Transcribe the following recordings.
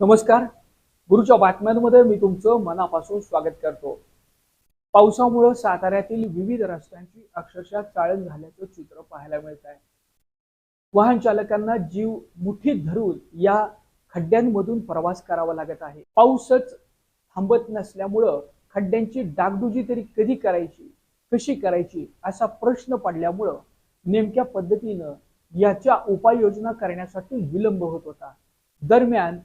नमस्कार. गुरुच्या बातम्यांमध्ये मी तुमचं मनापासून स्वागत करतो. पावसामुळे साताऱ्यातील विविध रस्त्यांची अक्षरशः चाळण झाल्याचं चित्र पाहायला मिळत आहे. वाहन चालकांना जीव मुठीत धरून या खड्ड्यांमधून प्रवास करावा लागत आहे. पाऊसच थांबत नसल्यामुळं खड्ड्यांची डागडुजी तरी कधी करायची कशी करायची असा प्रश्न पडल्यामुळं नेमक्या पद्धतीनं याच्या उपाययोजना करण्यासाठी विलंब होत होता. दरम्यान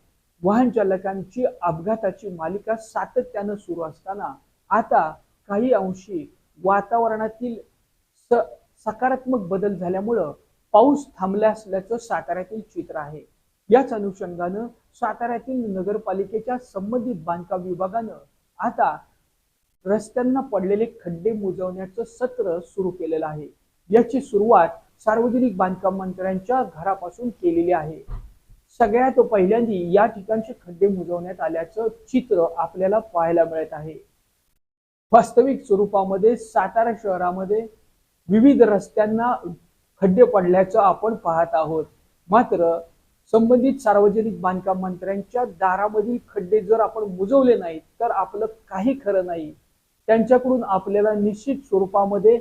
वाहन चालकांची अपघाताची मालिका सातत्यानं सुरू असताना आता काही अंशी वातावरणातील स सकारात्मक बदल झाल्यामुळं पाऊस थांबला असल्याचं साताऱ्यातील चित्र आहे. याच अनुषंगानं साताऱ्यातील नगरपालिकेच्या संबंधित बांधकाम विभागानं आता रस्त्यांना पडलेले खड्डे मुजवण्याचं सत्र सुरू केलेलं आहे. याची सुरुवात सार्वजनिक बांधकाम मंत्र्यांच्या घरापासून केलेली आहे. सगळ्यात पहिल्यांदी या ठिकाणचे खड्डे मुजवण्यात आल्याचं चित्र आपल्याला पाहायला मिळत आहे. वास्तविक स्वरूपामध्ये सातारा शहरामध्ये विविध रस्त्यांना खड्डे पडल्याचं आपण पाहत आहोत. मात्र संबंधित सार्वजनिक बांधकाम मंत्र्यांच्या दारामधील खड्डे जर आपण मुजवले नाहीत तर आपलं काही खरं नाही. त्यांच्याकडून आपल्याला निश्चित स्वरूपामध्ये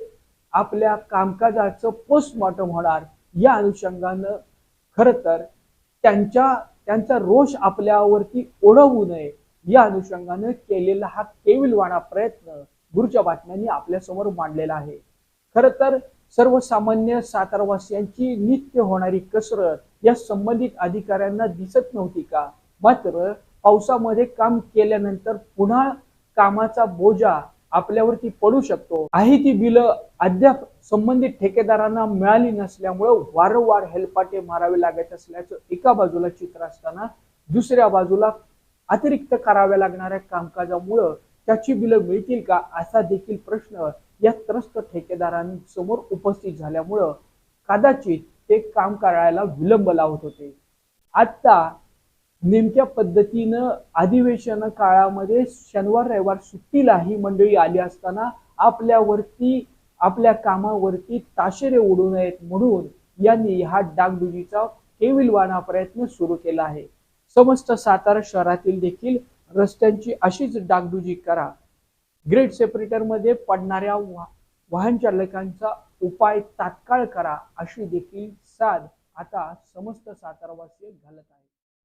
आपल्या कामकाजाचं पोस्टमॉर्टम होणार. या अनुषंगानं खरं तर त्यांच्या त्यांचा रोष आपल्यावरती ओढवू नये. या अनुषंगानं केलेला हा केविलवाणा प्रयत्न गुरुच्या बातम्यांनी आपल्यासमोर मांडलेला आहे. खर तर सर्वसामान्य सातारवासियांची नित्य होणारी कसरत या संबंधित अधिकाऱ्यांना दिसत नव्हती का? मात्र पावसामध्ये काम केल्यानंतर पुन्हा कामाचा बोजा आपल्यावरती पडू शकतो. आहे ती बिलं अद्याप संबंधित ठेकेदारांना मिळाली नसल्यामुळं वारंवार हेलपाटे मारावे लागत असल्याचं एका बाजूला चित्र असताना दुसऱ्या बाजूला अतिरिक्त कराव्या लागणाऱ्या कामकाजामुळं त्याची बिलं मिळतील का असा देखील प्रश्न या त्रस्त ठेकेदारांसमोर उपस्थित झाल्यामुळं कदाचित ते काम करायला विलंब लावत होते. आता नेमक्या पद्धतीनं अधिवेशन काळामध्ये शनिवार रविवार सुट्टीला ही मंडळी आली असताना आपल्यावरती आपल्या कामावरती ताशेरे उडू नयेत म्हणून यांनी हा डागडुजीचा केविलवाना प्रयत्न सुरू केला आहे. समस्त सातारा शहरातील देखील रस्त्यांची अशीच डागडुजी करा. ग्रेड सेपरेटरमध्ये पडणाऱ्या वाहन चालकांचा उपाय तात्काळ करा अशी देखील साध आता समस्त सातारावासी घालत आहे